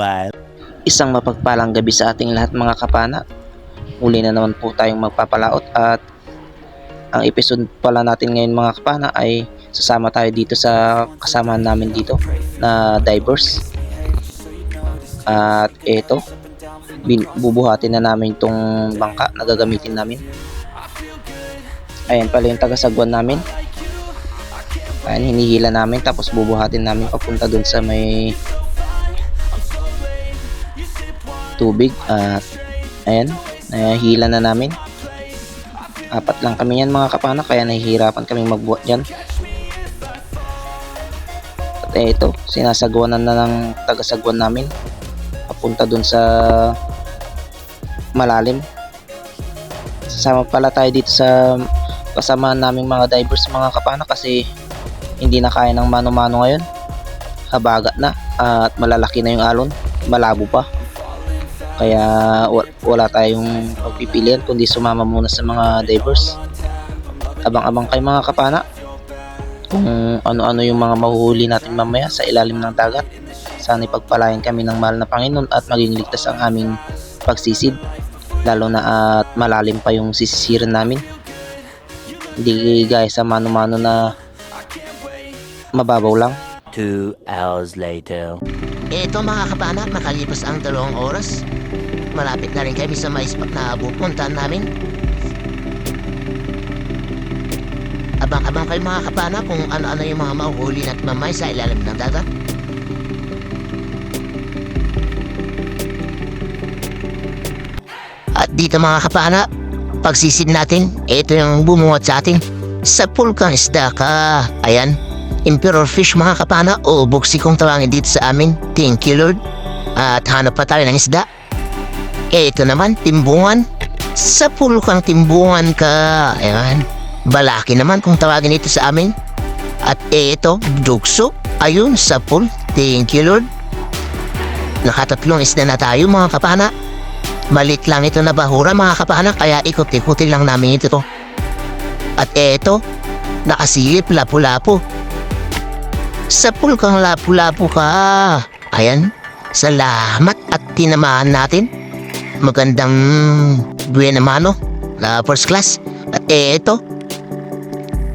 while. Isang mapagpalang gabi sa ating lahat mga kapana. Muli na naman po tayong magpapalaot at ang episode pala natin ngayon mga kapana ay sasama tayo dito sa kasamahan namin dito na divers. At bin- bubuhatin na namin itong bangka na gagamitin namin. Ayan pala yung tagasagwan namin. Ayan, hinihila namin tapos bubuhatin namin papunta dun sa may tubig at ayan, nahihila na namin. Apat lang kami yan mga kapana kaya nahihirapan kami magbuhat dyan. At eh, ito, sinasagwanan na ng tagasagwan namin papunta dun sa malalim. Sasama pala tayo dito sa kasamahan naming mga divers mga kapana kasi hindi na kaya ng mano-mano ngayon. Habagat na at malalaki na yung alon, malabo pa. Kaya wa- wala tayong pagpipilian kundi sumama muna sa mga divers. Abang-abang kayo mga kapana kung ano-ano yung mga mahuhuli natin mamaya sa ilalim ng dagat. Sana ipagpalain kami ng mahal na Panginoon at maging ligtas ang aming pagsisid. Lalo na at malalim pa yung sisisiran namin. Hindi gaya sa mano-mano na mababaw lang. Two hours later. Ito mga kapana, makalipas ang dalawang oras. Malapit na rin kami sa may spot na pupuntahan namin. Abang-abang kayo mga kapana kung ano-ano yung mga mahuhuli at mamay sa ilalim ng dagat. At dito mga kapana, pagsisid natin, ito yung bumuhat sa atin. Sa pulkang isda ka, ayan, Emperor fish mga kapana o buksi kong tawagin dito sa amin. Thank you Lord. At hanap pa tayo ng isda. Eh ito naman, timbungan. Sa pulkang timbungan ka. Ayan. Balaki naman kung tawagin ito sa amin. At eh ito, dugso. Ayun, sa pool. Thank you Lord. Nakatatlong isda na tayo mga kapana. Malit lang ito na bahura mga kapana kaya ikot-ikutin lang namin ito. At eto, nakasilip lapu-lapu. Sa pulkang lapu-lapu ka. Ayan, salamat at tinamaan natin. Magandang buwan naman, no? La first class. At eto,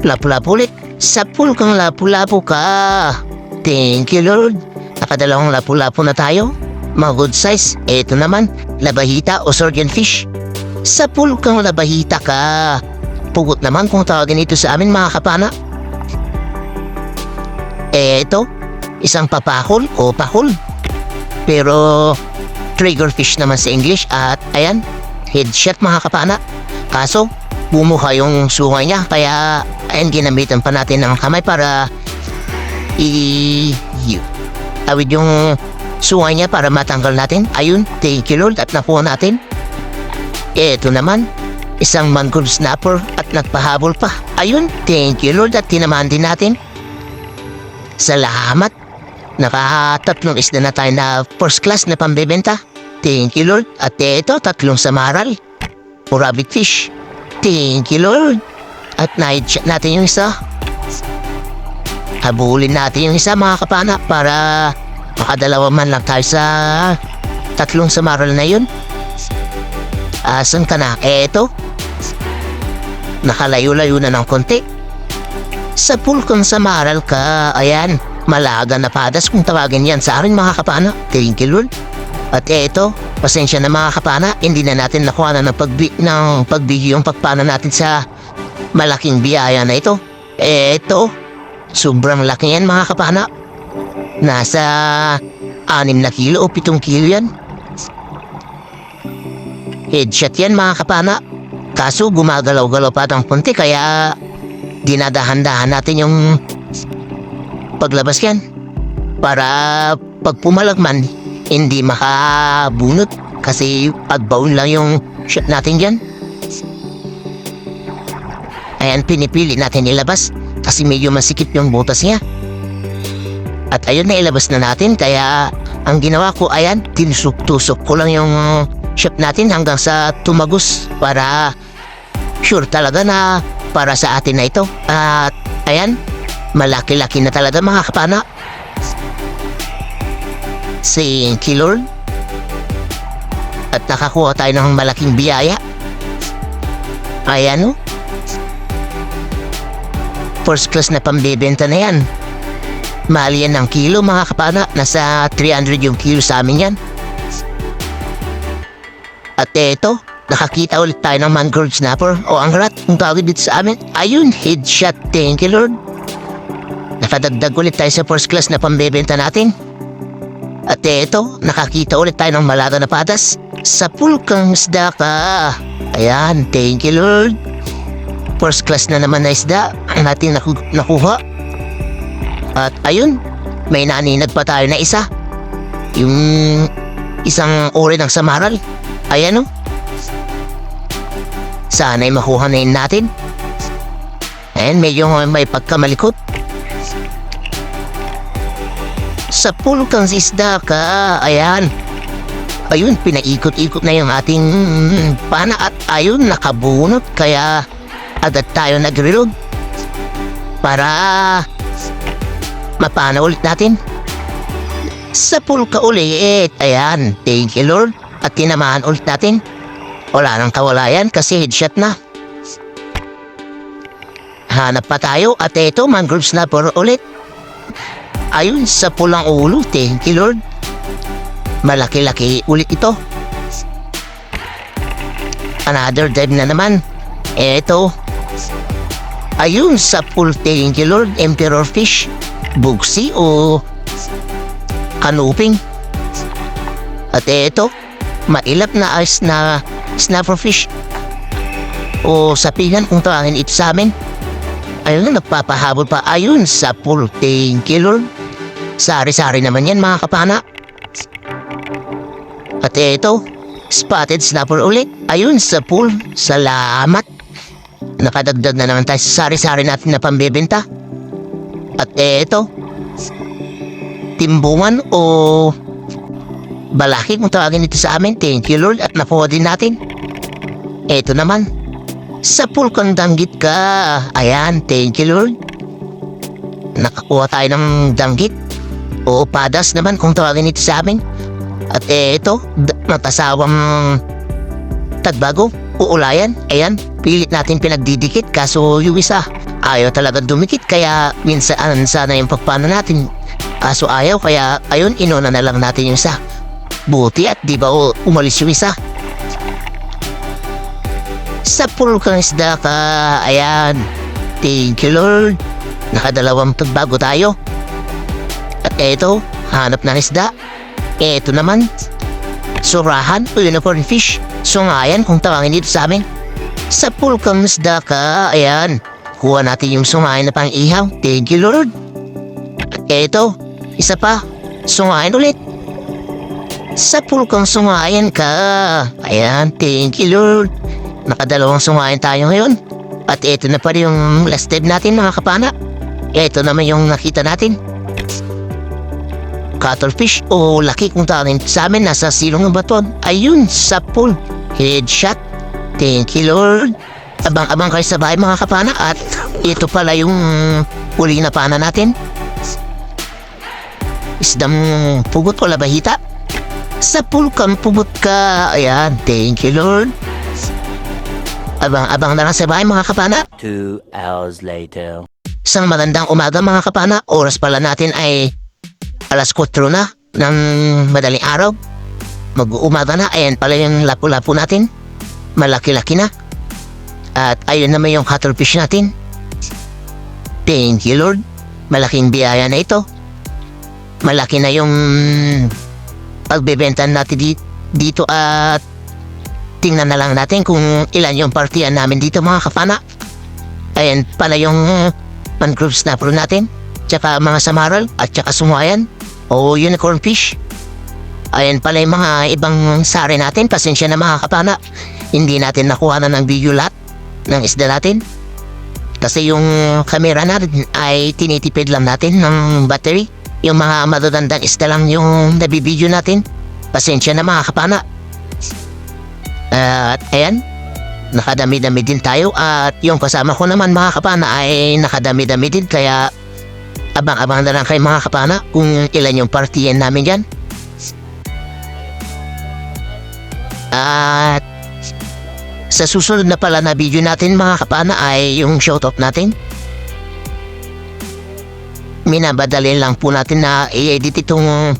lapu-lapu ulit. Sa pulkang lapu-lapu ka. Thank you, Lord. Nakadalawang lapu-lapu na tayo. Mga good size. Eto naman, labahita o surgeon fish. Sa pulkang labahita ka. Pugot naman kung tawagin ito sa amin mga kapana. Eh, ito, isang papakol o pakol. Pero, triggerfish naman sa English at ayan, headshot mga kapana. Kaso, bumuha yung sungay niya kaya ayan, ginamitan pa natin ng kamay para i... awid yung sungay niya para matanggal natin. Ayun, thank you Lord at nakuha natin. Ito naman, isang mangrove snapper at nagpahabol pa. Ayun, thank you Lord at tinamaan din natin. Salamat. Nakatatlong isda na tayo na first class na pambebenta. Thank you, Lord. At ito, tatlong samaral. O rabbit fish. Thank you, Lord. At na-headshot natin yung isa. Habulin natin yung isa, mga kapana, para makadalawa man lang tayo sa tatlong samaral na yun. Asan ka na? Eto. Nakalayo-layo na ng konti. Sa pulkong samaral ka, ayan, malaga na padas kung tawagin yan sa akin mga kapana. Thank you Lord. At eto, pasensya na mga kapana, hindi na natin nakuha na ng, pagbi ng pagbigyo yung pagpana natin sa malaking biyaya na ito. Eto, sobrang laki yan mga kapana. Nasa anim na kilo o pitong kilo yan. Headshot yan mga kapana. Kaso gumagalaw-galaw pa ng punti kaya dinadahan-dahan natin yung paglabas yan para pag pumalagman hindi makabunot kasi pagbaon lang yung shot natin dyan. Ayan pinipili natin ilabas kasi medyo masikip yung butas niya. At ayun na ilabas na natin. Kaya ang ginawa ko ayan tinusok-tusok ko lang yung shot natin hanggang sa tumagos para sure talaga na para sa atin na ito. At ayan, malaki-laki na talaga mga kapana. Thank you, Lord. At nakakuha tayo ng malaking biyaya. Ayan o. First class na pambebenta na yan. Mahal yan ng kilo mga kapana. Nasa 300 yung kilo sa amin yan. At eto, nakakita ulit tayo ng mangrove snapper o ang rat kung tawag dito sa amin. Ayun, headshot. Thank you, Lord. Nakadagdag ulit tayo sa first class na pambebenta natin. At eto, nakakita ulit tayo ng malaga na patas sa pulkang isda ka. Ayan, thank you Lord. First class na naman na isda natin naku- nakuha. At ayun, may naninag pa tayo na isa. Yung isang uri ng samaral. Ayan o. Sana'y makuha natin. Ayan, medyo may pagkamalikot. Sa pulkang isda ka, ayan. Ayun, pinaikot-ikot na yung ating pana at ayun, nakabunot. Kaya agad tayo nag-reload para mapana ulit natin. Sa pulka ulit, ayan, thank you Lord. At tinamaan ulit natin. Wala nang kawalayan kasi headshot na. Hanap pa tayo at eto, mangrove snapper ulit. Ayun sa pulang ulo, thank you Lord. Malaki-laki ulit ito. Another dive na naman. Eto. Ayun sa full thank you Lord, Emperor Fish. Bugsi o kanuping. At eto, mailap na ice na snapper fish. O sapingan kung tawagin ito sa amin. Ayun na, nagpapahabol pa. Ayun sa full thank you Lord. Sari-sari naman yan mga kapana. At eto, spotted snapper ulit. Ayun sa pool. Salamat. Nakadagdag na naman tayo sa sari-sari natin na pambebenta. At eto, timbungan o balaki kung tawagin ito sa amin. Thank you Lord at nakuha natin. Eto naman, sa pool danggit ka. Ayan, thank you Lord. Nakakuha tayo ng danggit. O padas naman kung tawagin ito sa amin. At ito, d- matasawang tagbago, uulayan. Ayan, pilit natin pinagdidikit kaso yung isa ayaw talaga dumikit kaya minsan sana yung pagpano natin. Kaso ayaw kaya ayun inuna na lang natin yung isa. Buti at di ba umalis yung isa. Sa pool kang isda ka, ayan. Thank you Lord. Nakadalawang pagbago tayo. At eto, hanap ng isda. Eto naman, surahan o unicorn fish. Sungayan kung tawagin dito sa amin. Sa pool kang isda ka, ayan. Kuha natin yung sungayan na pang ihaw. Thank you Lord. At eto, isa pa, sungayan ulit. Sa pool kang sungayan ka. Ayan, thank you Lord. Nakadalawang sungayan tayo ngayon. At eto na pa rin yung last dive natin mga kapana. Eto naman yung nakita natin. Cuttlefish o laki kung tawagin sa amin nasa silong ng baton. Ayun, sa pool. Headshot. Thank you Lord. Abang-abang kayo sa bahay mga kapana at ito pala yung huli na pana natin. Isdang pugot o labahita. Sa pugot ka. Ayan, thank you Lord. Abang-abang na lang sa bahay mga kapana. Two hours later. Isang magandang umaga mga kapana. Oras pala natin ay alas 4 na ng madaling araw. Mag-uumaga na. Ayan pala yung lapu-lapu natin. Malaki-laki na. At ayun naman yung cuttlefish natin. Thank you Lord. Malaking biyaya na ito. Malaki na yung pagbebenta natin di- dito at tingnan na lang natin kung ilan yung partiyan namin dito mga kapana. Ayan pala yung mangrove snapper natin. Tsaka mga samaral at tsaka sumayan o unicorn fish. Ayan pala yung mga ibang sari natin. Pasensya na mga kapana. Hindi natin nakuha na ng video lahat ng isda natin. Kasi yung camera natin ay tinitipid lang natin ng battery yung mga matatandang isda lang yung nabibideo natin. Pasensya na mga kapana. At ayan, nakadami-dami din tayo at yung kasama ko naman mga kapana ay nakadami-dami din kaya abang-abang na lang kayo mga kapana kung ilan yung partiyan namin dyan. At sa susunod na pala na video natin mga kapana ay yung shoutout natin. Minabadali lang po natin na i-edit itong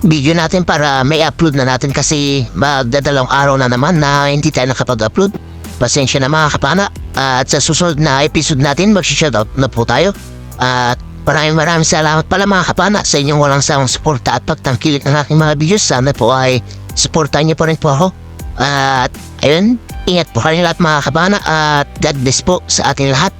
video natin para may upload na natin kasi magdadalawang araw na naman na hindi tayo nakapag-upload. Pasensya na mga kapana. At sa susunod na episode natin mag-shoutout na po tayo. At maraming maraming salamat pala mga kapana sa inyong walang sawang suporta at pagtangkilik ng aking mga videos. Sana po ay suportahan niyo po rin po ako. At ayun, ingat po kayo lahat mga kapana at God bless po sa ating lahat.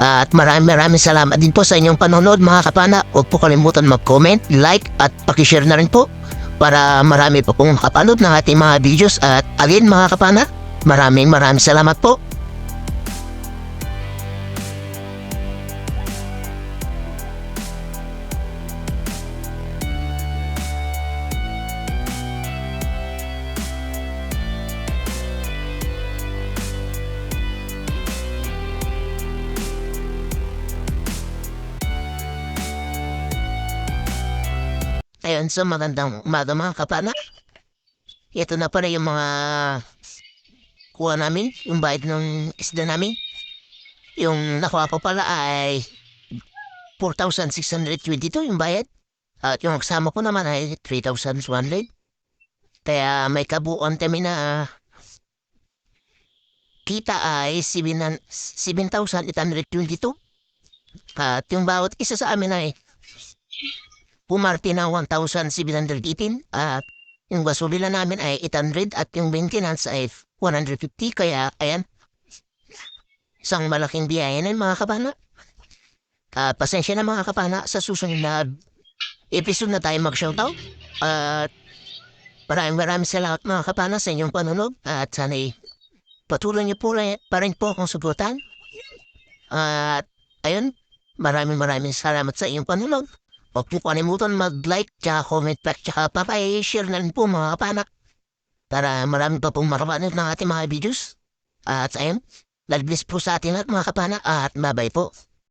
At maraming maraming salamat din po sa inyong panonood mga kapana. Huwag po kalimutan mag-comment, like at pakishare na rin po para marami po pong makapanood ng ating mga videos. At again mga kapana, maraming maraming salamat po. Ayun, so magandang umaga mga kapana. Ito na pala yung mga kuha namin, yung bayad ng isda namin. Yung nakuha ko pala ay 4,622 yung bayad. At yung kasama ko naman ay 3,100. Kaya may kabuuan kami na kita ay 7 7,822. At yung bawat isa sa amin ay pumarte ng 1,718 at yung gasolina namin ay 800 at yung maintenance ay 150 kaya ayan isang malaking biyaya na mga kapana. At pasensya na mga kapana sa susunod na episode na tayo mag-shoutout at maraming maraming salamat mga kapana sa inyong panonood at sana'y patuloy niyo po pa rin po akong sugutan. At ayun, maraming maraming salamat sa inyong panonood. Huwag po kalimutan mag-like, tsaka comment back, tsaka papay-share na rin po mga kapanak. Para marami pa pong makapanood ng ating mga videos. At ayun, God bless po sa ating lahat mga kapanak at mabay po.